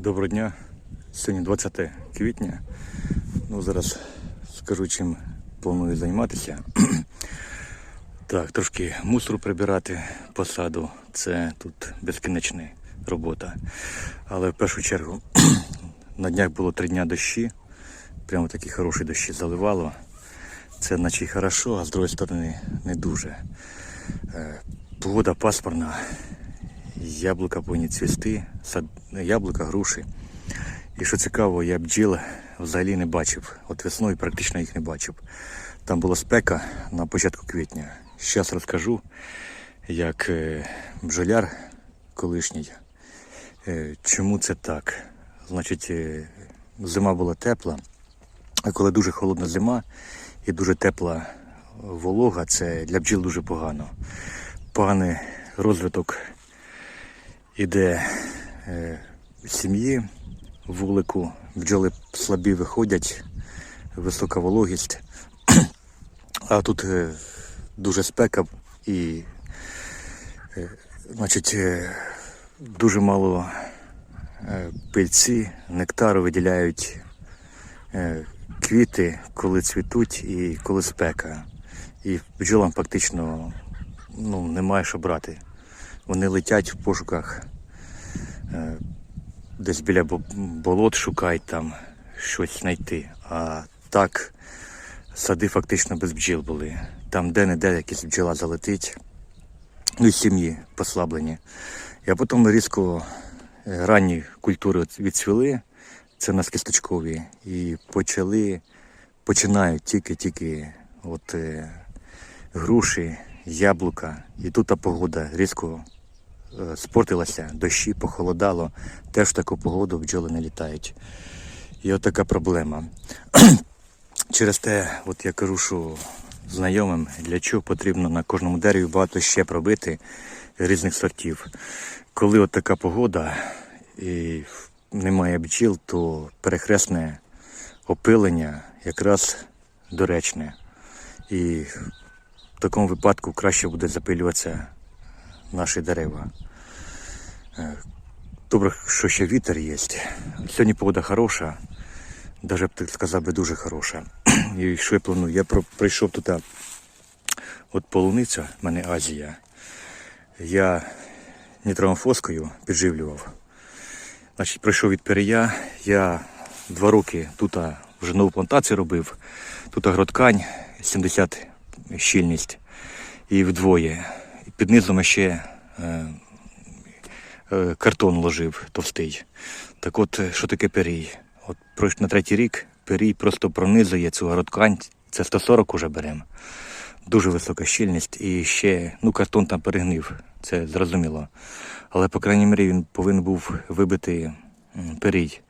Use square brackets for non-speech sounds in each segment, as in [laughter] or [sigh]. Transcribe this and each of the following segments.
Доброго дня. Сьогодні 20 квітня. Ну, зараз скажу, чим планую займатися. [clears throat] так, трошки мусору прибирати посаду. Це тут безкінечна робота. Але в першу чергу [clears throat] на днях було три дня дощі. Прямо такі хороші дощі заливало. Це наче й хорошо, а з другої сторони не дуже. Е, Погода пасмурна, яблука повинні цвісти, сад... яблука, груші. І що цікаво, я бджіл взагалі не бачив. От весною практично їх не бачив. Там була спека на початку квітня. Зараз розкажу, як е, бджоляр колишній, е, чому це так. Значить, е, зима була тепла, а коли дуже холодна зима і дуже тепла волога, це для бджіл дуже погано. Поганий розвиток іде е, сім'ї, вулику, бджоли слабі виходять, висока вологість. А тут е, дуже спека і е, значить, е, дуже мало пильці, нектару виділяють квіти, коли цвітуть і коли спека. І бджолам фактично ну, немає що брати. Вони летять в пошуках, е, десь біля болот шукають там щось знайти. А так сади фактично без бджіл були. Там де-не-де якась бджола залетить, ну і сім'ї послаблені. А потім різко е, ранні культури от відцвіли, це нас кісточкові, і почали, починають тільки-тільки от, е, груші, яблука. І тут та погода різко спортилася, дощі похолодало, теж в таку погоду бджоли не літають. І от така проблема. [clears throat] Через те, от я кажу, знайомим, для чого потрібно на кожному дереві багато ще пробити різних сортів. Коли от така погода і немає бджіл, то перехресне опилення якраз доречне. І в такому випадку краще буде запилюватися наші дерева. Е, Добре, що ще вітер є. Сьогодні погода хороша, навіть б так сказав би дуже хороша. І що я планую? Я прийшов тут, а, от полуниця, в мене Азія. Я нітромофоскою підживлював. Значить, прийшов від перея. Я два роки тут вже нову плантацію робив. Тут агроткань 70 щільність і вдвоє. Під низом ще е, е, картон ложив товстий. Так от, е, що таке перій? От на третій рік перій просто пронизує цю агроткань. Це 140 уже беремо. Дуже висока щільність і ще, ну, картон там перегнив, це зрозуміло. Але, по крайній мірі, він повинен був вибити перій.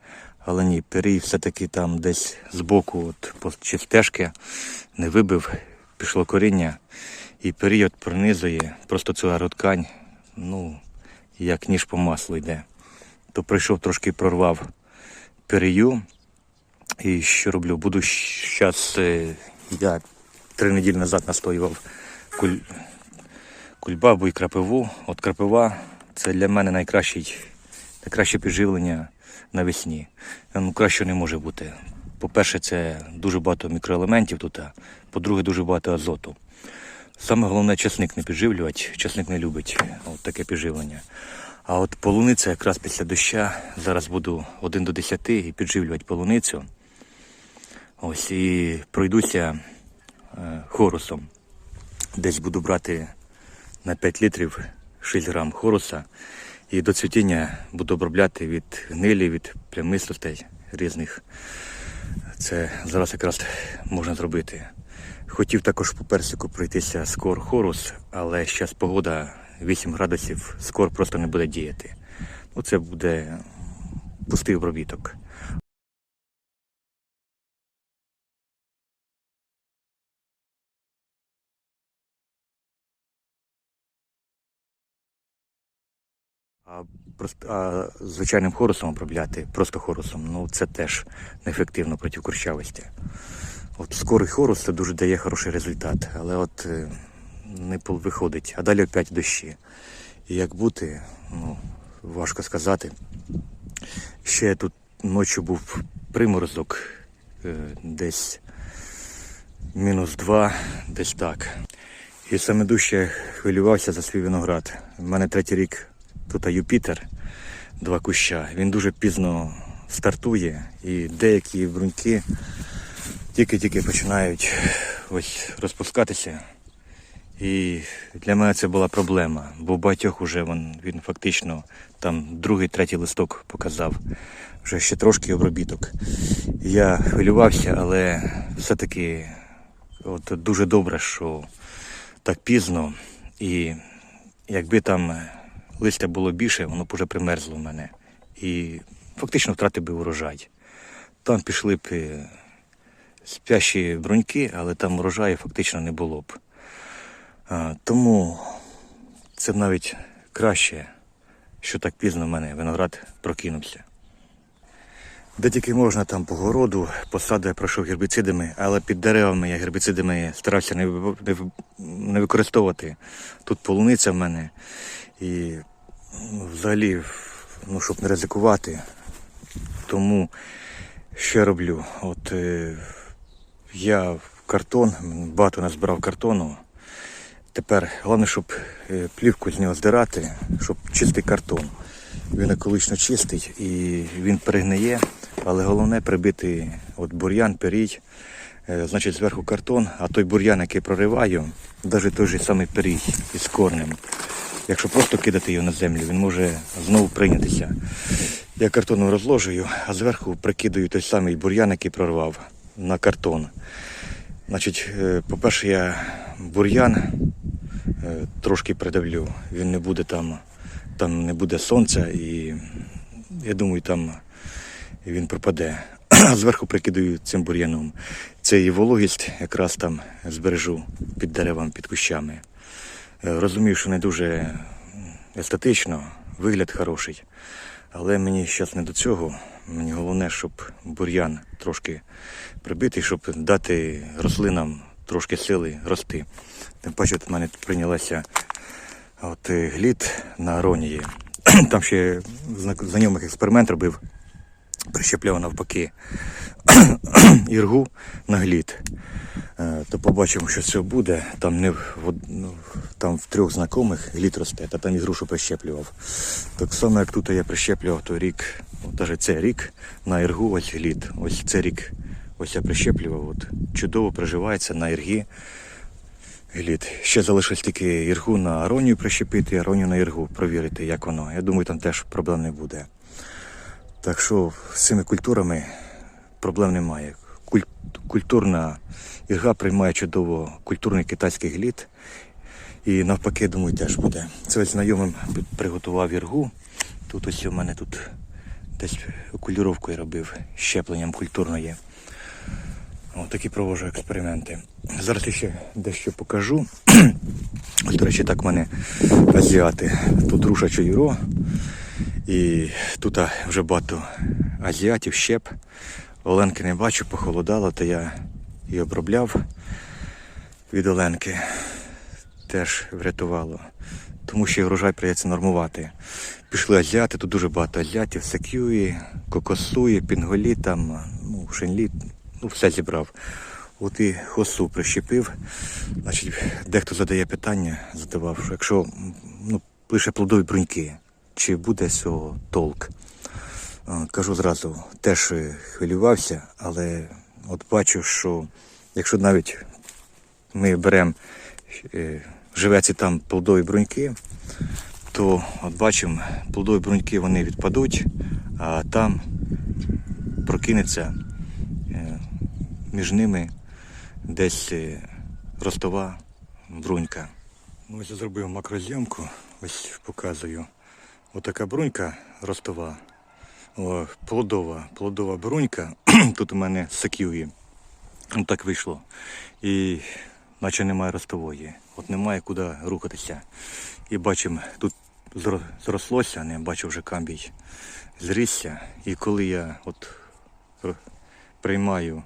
Але ні, перій все-таки там десь збоку, от, чи стежки, не вибив, пішло коріння, і період пронизує просто цю агроткань, ну, як ніж по маслу йде. То прийшов трошки прорвав перію. І що роблю? Буду зараз, я три неділі назад настоював куль, кульбабу і крапиву. От крапива це для мене найкращий, найкраще підживлення навесні. Ну, краще не може бути. По-перше, це дуже багато мікроелементів тут, по-друге, дуже багато азоту. Саме головне часник не підживлювати, часник не любить от таке підживлення. А от полуниця якраз після доща зараз буду 1 до 10 і підживлювати полуницю. Ось і пройдуся е, хорусом. Десь буду брати на 5 літрів 6 грам хоруса. І до цвітіння буду обробляти від гнилі, від плямистостей різних. Це зараз якраз можна зробити. Хотів також по персику пройтися скор хорус, але зараз погода 8 градусів, скор просто не буде діяти. Ну, це буде пустий обробіток. А, а звичайним хорусом обробляти, просто хорусом, ну це теж неефективно проти курчавості. От скорий хорус це дуже дає хороший результат, але от е, не виходить, а далі опять дощі. І як бути, ну, важко сказати. Ще тут ночі був приморозок, е, десь мінус два, десь так. І саме дужче хвилювався за свій виноград. У мене третій рік тут Юпітер, два куща. Він дуже пізно стартує, і деякі бруньки тільки-тільки починають ось розпускатися. І для мене це була проблема, бо в багатьох уже він, він фактично там другий, третій листок показав, вже ще трошки обробіток. Я хвилювався, але все-таки от дуже добре, що так пізно. І якби там листя було більше, воно б уже примерзло в мене. І фактично втратив би урожай. Там пішли б е, спящі бруньки, але там урожаю фактично не було б. А, тому це навіть краще, що так пізно в мене виноград прокинувся. Де тільки можна там по городу, посаду я пройшов гербіцидами, але під деревами я гербіцидами старався не, не, використовувати. Тут полуниця в мене. І ну, взагалі, ну, щоб не ризикувати. Тому що роблю? От е, я картон, багато назбирав картону. Тепер головне, щоб е, плівку з нього здирати, щоб чистий картон. Він екологічно чистий і він перегниє, але головне прибити от бур'ян, перій, е, значить зверху картон, а той бур'ян, який прориваю, навіть той же самий перій із корнем. Якщо просто кидати його на землю, він може знову прийнятися. Я картоном розложую, а зверху прикидаю той самий бур'ян, який прорвав на картон. Значить, е, по-перше, я бур'ян е, трошки придавлю. Він не буде там, там не буде сонця і я думаю, там він пропаде. [clears throat] Зверху прикидаю цим бур'яном. Це і вологість якраз там збережу під деревами, під кущами. Е, Розумію, що не дуже естетично, вигляд хороший. Але мені зараз не до цього. Мені головне, щоб бур'ян трошки прибитий, щоб дати рослинам трошки сили рости. Тим паче, в мене прийнялася от, е, глід на аронії. [clears throat] Там ще знайомих експеримент робив, прищепляв навпаки [clears throat] іргу на глід. Е, То побачимо, що це буде. Там не в, ну, там в трьох знайомих глід росте, та там і грушу прищеплював. Так само, як тут я прищеплював той рік, навіть цей рік на іргу ось глід. Ось цей рік ось я прищеплював. От, чудово приживається на іргі глід. Ще залишилось тільки іргу на аронію прищепити, аронію на іргу провірити, як воно. Я думаю, там теж проблем не буде. Так що з цими культурами проблем немає. Куль- Культурна ірга приймає чудово культурний китайський глід. І навпаки, думаю, теж буде. Це ось знайомим приготував іргу. Тут ось у мене тут десь окулюровкою робив щепленням культурної. О, такі провожу експерименти. Зараз ще дещо покажу. [clears throat] Ось, до речі, так в мене азіати. Тут руша чаюро. І тут вже багато азіатів, щеп. Оленки не бачу, похолодало, то я її обробляв від Оленки. Теж врятувало. Тому що врожай прийдеться нормувати. Пішли азіати, тут дуже багато азіатів, секюї, кокосуї, пінголі, там, ну, шенлі, ну, все зібрав. От і хосу прищепив. Значить, дехто задає питання, задавав, що якщо ну, лише плодові бруньки, чи буде з цього толк? Кажу зразу, теж хвилювався, але от бачу, що якщо навіть ми беремо е, живеться там плодові бруньки, то от бачимо, плодові бруньки вони відпадуть, а там прокинеться е, між ними десь е, ростова брунька. Ну, ось я зробив макрозйомку, ось показую. Отака брунька ростова, о, плодова, плодова брунька. [clears throat] Тут у мене сакюї. Так вийшло. І наче немає ростової. От немає куди рухатися. І бачимо, тут зрослося, не бачу вже камбій зрісся. І коли я от приймаю,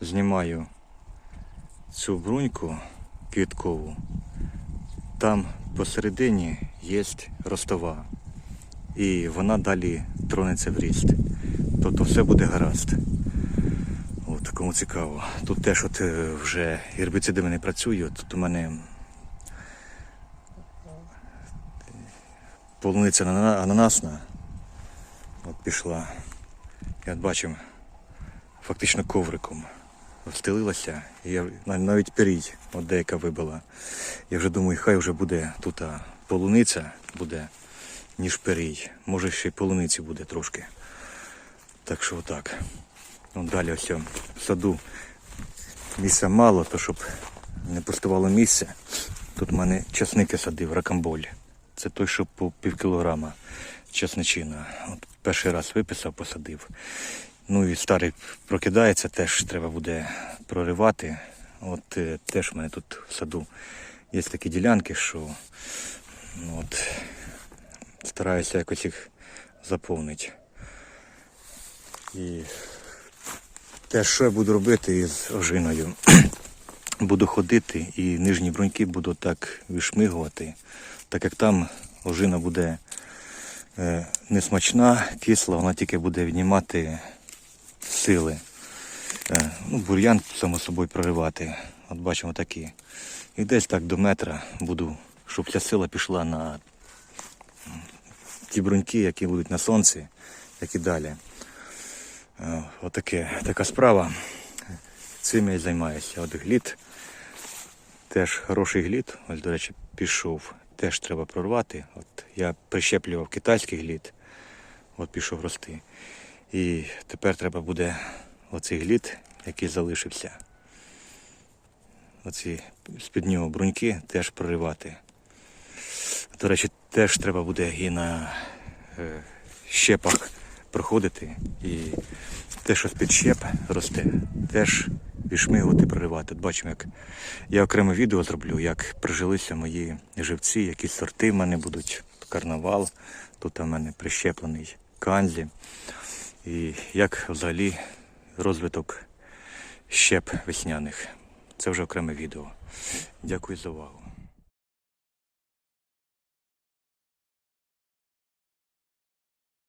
знімаю цю бруньку квіткову, там посередині є ростова. і вона далі тронеться в ріст. Тобто все буде гаразд. От, кому цікаво. Тут теж от е, вже гербіцидами не працюю. Тут у мене полуниця ананасна. От пішла. І от бачимо, фактично ковриком встелилася. І навіть перій, от деяка вибила. Я вже думаю, хай вже буде тут полуниця буде, ніж перій. Може ще й полуниці буде трошки. Так що отак. Ну, далі ось в саду місця мало, то щоб не пустувало місце. Тут в мене часники садив, ракамболь. Це той, що по пів кілограма часничина. От перший раз виписав, посадив. Ну і старий прокидається, теж треба буде проривати. От е, теж в мене тут в саду є такі ділянки, що ну, от, стараюся якось їх заповнити. І те, що я буду робити із ожиною. [clears throat] буду ходити і нижні бруньки буду так вишмигувати, так як там ожина буде е, несмачна, кисла, вона тільки буде віднімати сили. Е, ну, бур'ян, само собою, проривати. От бачимо такі. І десь так до метра буду, щоб ця сила пішла на ті бруньки, які будуть на сонці, як і далі. Е, Отаке, така справа. Цим я і займаюся. От глід. Теж хороший глід. Ось, до речі, пішов. Теж треба прорвати. От я прищеплював китайський глід. От пішов рости. І тепер треба буде оцей глід, який залишився. Оці з-під нього бруньки теж проривати. До речі, теж треба буде і на е, щепах проходити. І те, що з-під щеп росте, теж відшмигувати, проривати. От бачимо, як я окреме відео зроблю, як прижилися мої живці, які сорти в мене будуть. Карнавал, тут у мене прищеплений канзі. І як взагалі розвиток щеп весняних. Це вже окреме відео. Дякую за увагу.